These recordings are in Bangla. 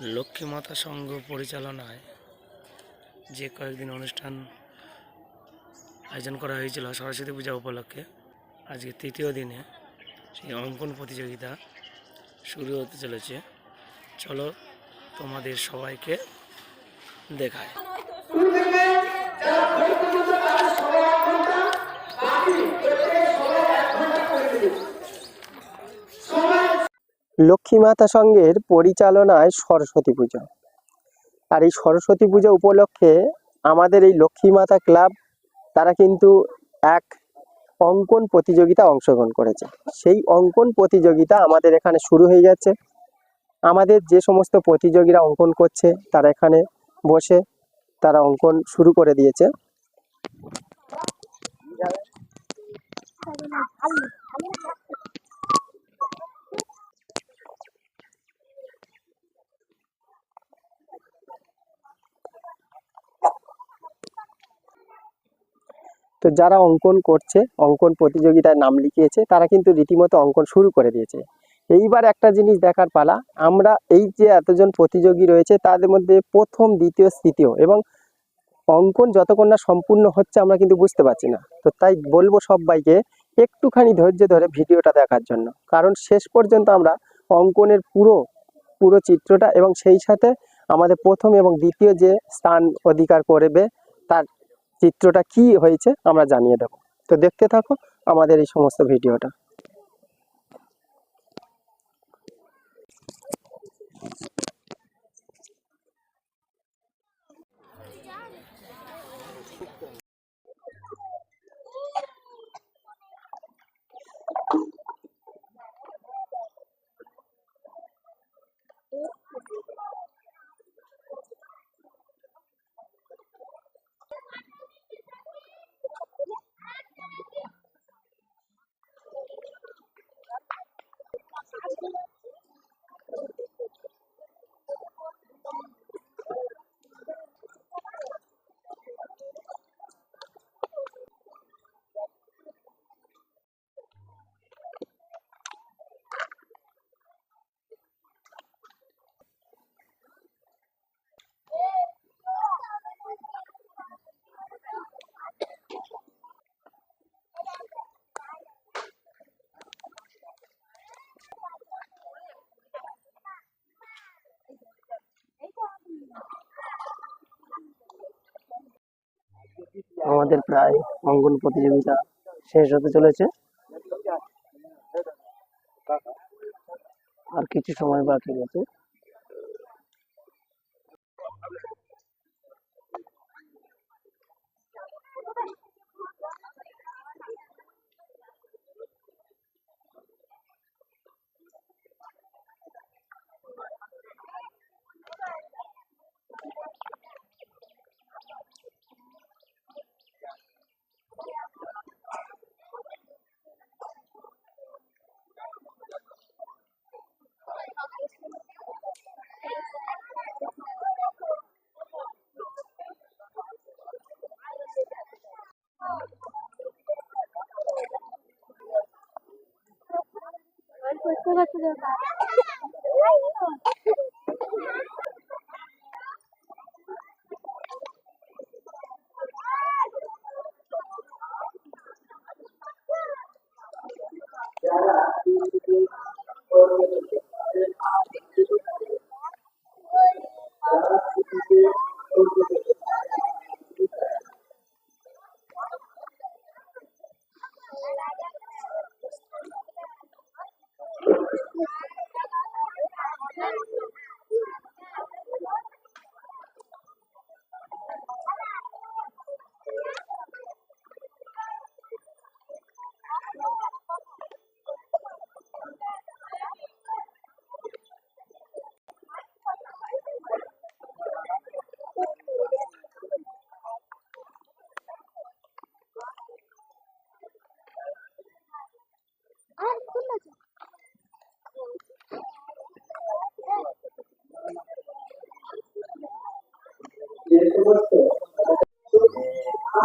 লক্ষ্মী মাতা সংঘ পরিচালনায় যে কয়েকদিন অনুষ্ঠান আয়োজন করা হয়েছিল সরস্বতী পূজা উপলক্ষে, আজকে তৃতীয় দিনে সেই অঙ্কন প্রতিযোগিতা শুরু হতে চলেছে। চলো তোমাদের সবাইকে দেখায়। লক্ষ্মী মাতা সংঘের পরিচালনায় সরস্বতী পুজো। আর এই সরস্বতী পূজা উপলক্ষে আমাদের এই লক্ষ্মী মাতা ক্লাব, তারা কিন্তু এক অঙ্কন প্রতিযোগিতা অংশগ্রহণ করেছে। সেই অঙ্কন প্রতিযোগিতা আমাদের এখানে শুরু হয়ে যাচ্ছে আমাদের যে সমস্ত প্রতিযোগীরা অঙ্কন করছে, তারা এখানে বসে তারা অঙ্কন শুরু করে দিয়েছে। তো যারা অঙ্কন করছে, অঙ্কন প্রতিযোগিতায় নাম লিখিয়েছে, তারা কিন্তু রীতিমতো অঙ্কন শুরু করে দিয়েছে। এইবার একটা জিনিস দেখার পালা, আমরা এই যে এতজন প্রতিযোগী রয়েছে, তাদের মধ্যে প্রথম, দ্বিতীয়, তৃতীয় এবং অঙ্কন যতক্ষণ না সম্পূর্ণ হচ্ছে, আমরা কিন্তু বুঝতে পারছি না। তো তাই বলব সবাইকে একটুখানি ধৈর্য ধরে ভিডিওটা দেখার জন্য। কারণ শেষ পর্যন্ত আমরা অঙ্কনের পুরো পুরো চিত্রটা এবং সেই সাথে আমাদের প্রথম এবং দ্বিতীয় যে স্থান অধিকার করবে, তার চিত্রটা কি হয়েছে আমরা জানিয়ে দেব। তো দেখতে থাকো আমাদের এই সমস্ত ভিডিওটা। আমাদের প্রায় অঙ্গন প্রতিযোগিতা শেষ হতে চলেছে। আর কিছু সময় বাকি 这个这个吧。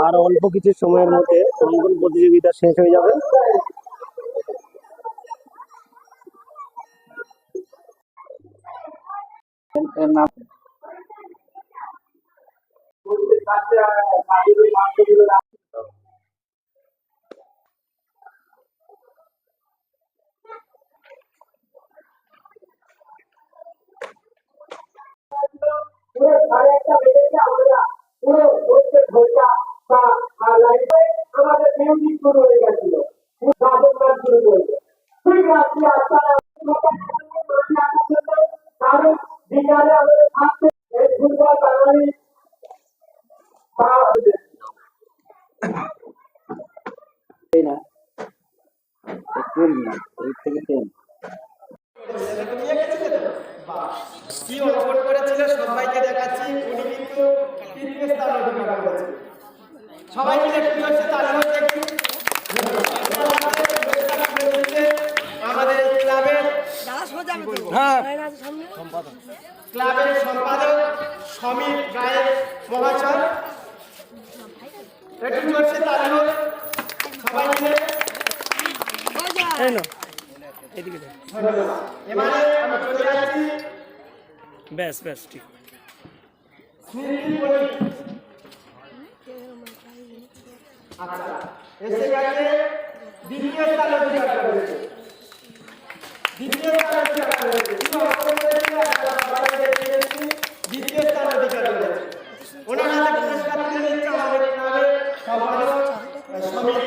আর অল্প কিছু সময়ের মধ্যে অঙ্কন প্রতিযোগিতা শেষ হয়ে যাবে? বিকালে আমাদের থাকতে এই ফুটবল বাঙালি কি অর্জন করেছিল? সবাইকে দেখাচ্ছি। উনি কিন্তু তৃতীয় স্থান অধিকার করেছে। সবাই মিলে কি হচ্ছে তার মধ্যে ক্লাবের সম্পাদক সমীর গায়ের মহাশয় একটু চলছে তার সবাই মিলে। ব্যাস ব্যাস ঠিক। আচ্ছা এসে গেছে দ্বিতীয় স্থান অধিকার করেছে দ্বিতীয় স্থান অধিকার করেছে দ্বিতীয় স্থান অধিকার করেছে ওনার হাতে পুরস্কার তুলে দিচ্ছে আমাদের ক্লাবের সম্পাদক সমীর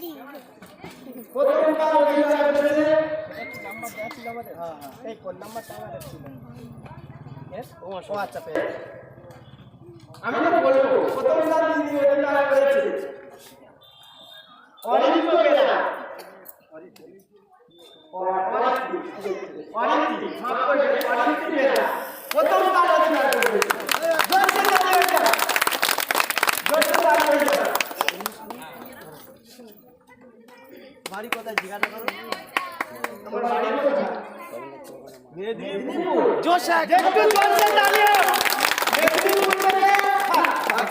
দিই প্রথম স্থান অধিকার করেছে ও আচ্ছা পেয়ে। আমি তো বলব প্রথম স্থান তিনি অধিকার করেছে বেলা অরিত্রি অরিত্রি মাফ করবেন অরিত্রি বেলা প্রথম স্থান অধিকার যাক। জোরসে তালি হয়ে যাক। তোমার বাড়ি কোথায়? মেদিনীপুর জোশা একটু তালি হোক। মেদিনীপুর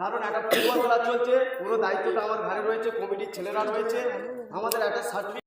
কারণ একটা ফুটবল খেলা চলছে, পুরো দায়িত্বটা আমার ঘরে রয়েছে, কমিটির ছেলেরা রয়েছে, আমাদের একটা সার্টিফিকেট